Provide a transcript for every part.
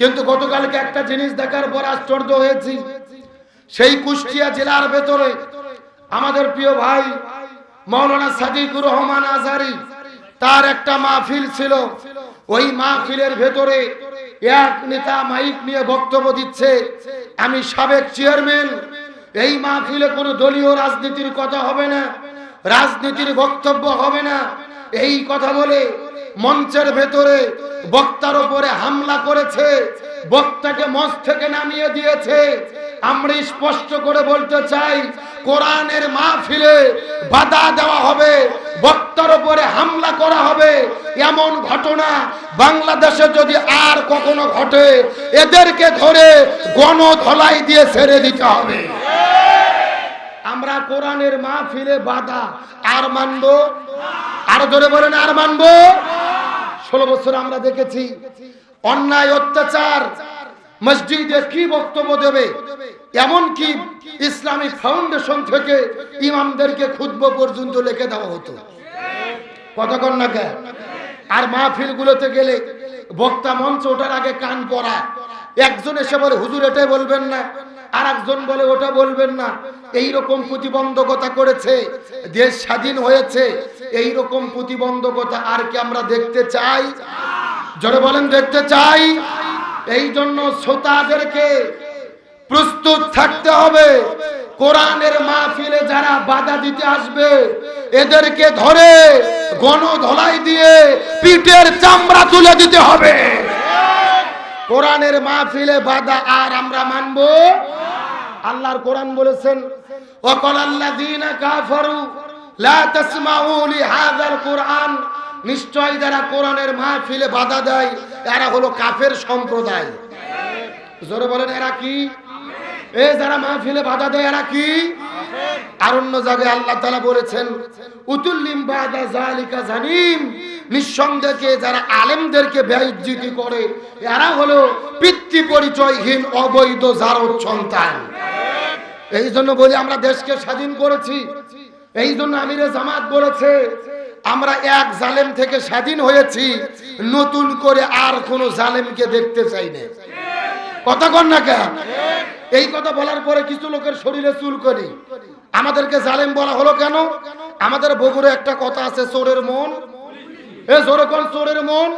কিন্তু গতকালকে একটা জিনিস দেখার পর আশ্চর্য হয়েছি। সেই কুষ্টিয়া জেলার ভেতরে আমাদের প্রিয় ভাই মৌলানা সাদিকুর রহমান আজারি, তার একটা মাহফিল ছিল। ওই মাহফিলের ভেতরে এক নেতা মাইক নিয়ে বক্তব্য দিচ্ছে, আমি সাবেক চেয়ারম্যান, এই মাহফিলে কোনো দলীয় রাজনীতির কথা হবে না, রাজনীতির বক্তব্য হবে না। এই কথা বলে মঞ্চের ভেতরে বক্তার উপরে হামলা করেছে। বক্তাকে মঞ্চ থেকে নামিয়ে দিয়েছে। আমরা স্পষ্ট করে বলতে চাই, কোরআনের মাহফিলে বাধা দেওয়া হবে, বক্তার উপরে হামলা করা হবে। এমন ঘটনা বাংলাদেশে যদি আর কখনো ঘটে, এদেরকে ধরে গণধলাই দিয়ে ছেড়ে দিতে হবে। আমরা কোরআনের মাহফিলে বাধা। আর মানব? আর ধরে বলেন, আর মানব? ষোলো বছর আমরা দেখেছি। অন্যায়, অত্যাচার, মসজিদে কি বক্তব্য দেবে? এমন কি ইসলামিক ফাউন্ডেশন থেকে ইমামদেরকে খুতব পর্যন্ত লিখে দেওয়া হতো। কতক্ষণ না কেন? আর মাহফিল গুলোতে গেলে বক্তা মঞ্চ ওঠার আগে কান পড়া একজন এসে বলে, হুজুর, এটাই বলবেন না। আর একজন বলে, ওটা বলবেন না। এই রকম প্রতিবন্ধকতা করেছে। দেশ স্বাধীন হয়েছে। এই রকম প্রতিবন্ধকতা আর কি আমরা দেখতে চাই? জোরে বলেন, দেখতে চাই। এই জন্য শ্রোতাদেরকে প্রস্তুত থাকতে হবে। কোরআনের মাহফিলে যারা বাধা দিতে আসবে, এদেরকে ধরে গণধলাই দিয়ে পিঠের চামড়া তুলে দিতে হবে। কোরআনের মাহফিলে বাধা আর আমরা মানব? আল্লাহর কোরআন বলেছেন ওয়াকাল আল্লাযীনা কাফারু লা তাসমাউ লিহাযাল কুরআন। নিশ্চয় যারা কোরআনের মাহফিলে বাধা দেয়, এরা হলো কাফের সম্প্রদায়। জোরে বলেন, এরা কি? এ যারা মাহফিলে বাধা দেয়, এরা কি? আর অন্য জায়গায় আল্লাহ তাআলা বলেছেন, উতুল্লিম বাদা জালিকা জানিম। নিঃসন্দেহে যারা আলেমদেরকে বেইজ্জতি করে, এরা হলো পিতৃ পরিচয়হীন অবৈধ জারদ সন্তান। এই জন্য বলি আমরা দেশকে স্বাধীন করেছি। এই জন্য আমিরে জামাত বলেছে, আমরা এক জালেম থেকে স্বাধীন হয়েছি, নতুন করে আর কোন জালেমকে দেখতে চাই না। কথা কন না কেন? এই কথা বলার পরে কিছু লোকের শরীরে চুল করি। আমাদেরকে জালেম বলা হলো কেন? আমাদের বগুড়ে একটা কথা আছে, চোরের মন। এ জোরে কোন চোরের মন?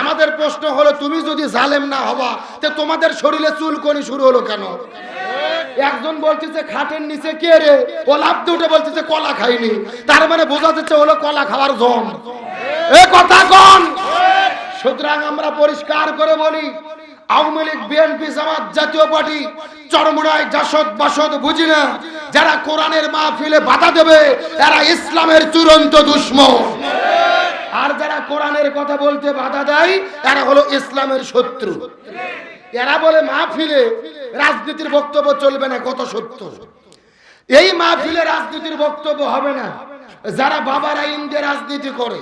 আমাদের প্রশ্ন হলো, তুমি যদি জালেম না হবা, তে তোমাদের শরীরে চুলকনি শুরু হলো কেন? একজন বলতেছে, খাটের নিচে কে রে? ও লাভ উঠে বলতেছে, কলা খাইনি। তার মানে বোঝা যাচ্ছে হলো কলা খাওয়ার জম এ কথা কোন? সুতরাং আমরা পরিষ্কার করে বলি, আওয়ামী লীগ, বিএনপি, জামাত জাতীয় পার্টি, চরমুড়ায় জাসদ বাসদ বুঝি না? যারা কোরআনের মাহফিলে বাধা দেবে, এরা ইসলামের চূড়ান্ত দুশ্মন। আর যারা কোরআনের কথা বলতে বাধা দেয়, এরা হলো ইসলামের শত্রু। এরা বলে মাহফিলে রাজনীতির বক্তব্য চলবে না, কত সত্য। এই মাহফিলে রাজনীতির বক্তব্য হবে না। যারা বাবারা ইন্দে রাজনীতি করে,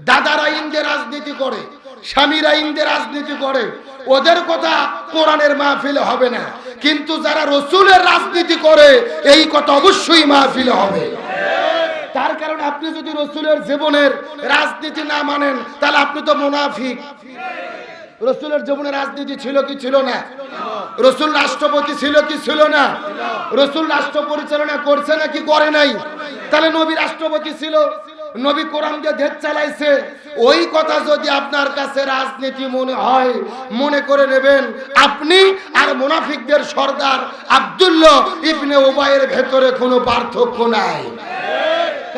দাদারা ইন্দে রাজনীতি করে, স্বামীরা ইন্দে রাজনীতি করে, ওদের কথা কোরআনের মাহফিলে হবে না। কিন্তু যারা রসুলের রাজনীতি করে, এই কথা অবশ্যই মাহফিলে হবে। তার কারণে আপনি যদি রসুলের জীবনের রাজনীতি না মানেন, তাহলে আপনি তো মুনাফিক। রসুলের জীবনে রাজনীতি ছিল কি ছিল না? রসুল রাষ্ট্রপতি ছিল কি ছিল না? রসুল রাষ্ট্র পরিচালনা করছে নাকি করে নাই? তাহলে নবী রাষ্ট্রপতি ছিল? নবী কোরআন দিয়ে দেশ চালাইছে। ওই কথা যদি আপনার কাছে রাজনীতি মনে হয়, মনে করে নেবেন, আপনি আর মুনাফিকদের সর্দার আব্দুল্লাহ ইবনে ওবাইয়ের ভেতরে কোনো পার্থক্য নাই।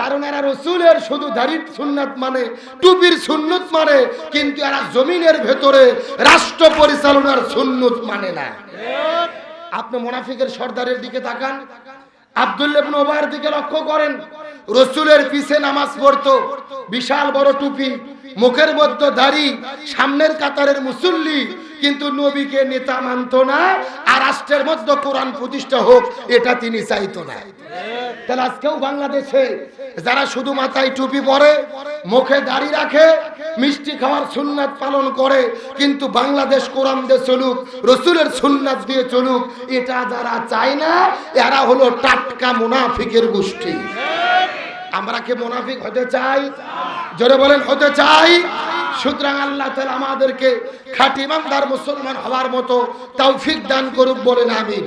কারণ এরা রসুলের শুধু দাড়ির সুন্নাত মানে টুপির সুন্নত মানে কিন্তু এরা জমিনের ভেতরে রাষ্ট্র পরিচালনার সুন্নত মানে না। আপনি মোনাফিকের সর্দারের দিকে তাকান আব্দুল্লাহ ইবনে দিকে লক্ষ্য করেন, রসুলের পিছে নামাজ পড়তো, বিশাল বড় টুপি, মুখের মধ্যে দাড়ি, সামনের কাতারের মুসল্লি কিন্তু নবীকে নেতা মানতো না, আর রাষ্ট্রের মধ্যে কোরআন প্রতিষ্ঠা হোক, এটা তিনি চাইতো না। তাহলে আজকেও বাংলাদেশে যারা শুধু মাথায় টুপি পরে, মুখে দাড়ি রাখে, মিষ্টি খাওয়ার সুন্নাত পালন করে, কিন্তু বাংলাদেশ কোরআন দিয়ে চলুক, রসুলের সুন্নাত দিয়ে চলুক, এটা যারা চায় না, এরা হলো টাটকা মুনাফিকের গোষ্ঠী। আমরা কি মুনাফিক হতে চাই? জোরে বলেন, হতে চাই? সুতরাং আল্লাহ তাআলা আমাদেরকে খাটি ইমানদার মুসলমান হওয়ার মতো তৌফিক দান করুক বলে আমিন।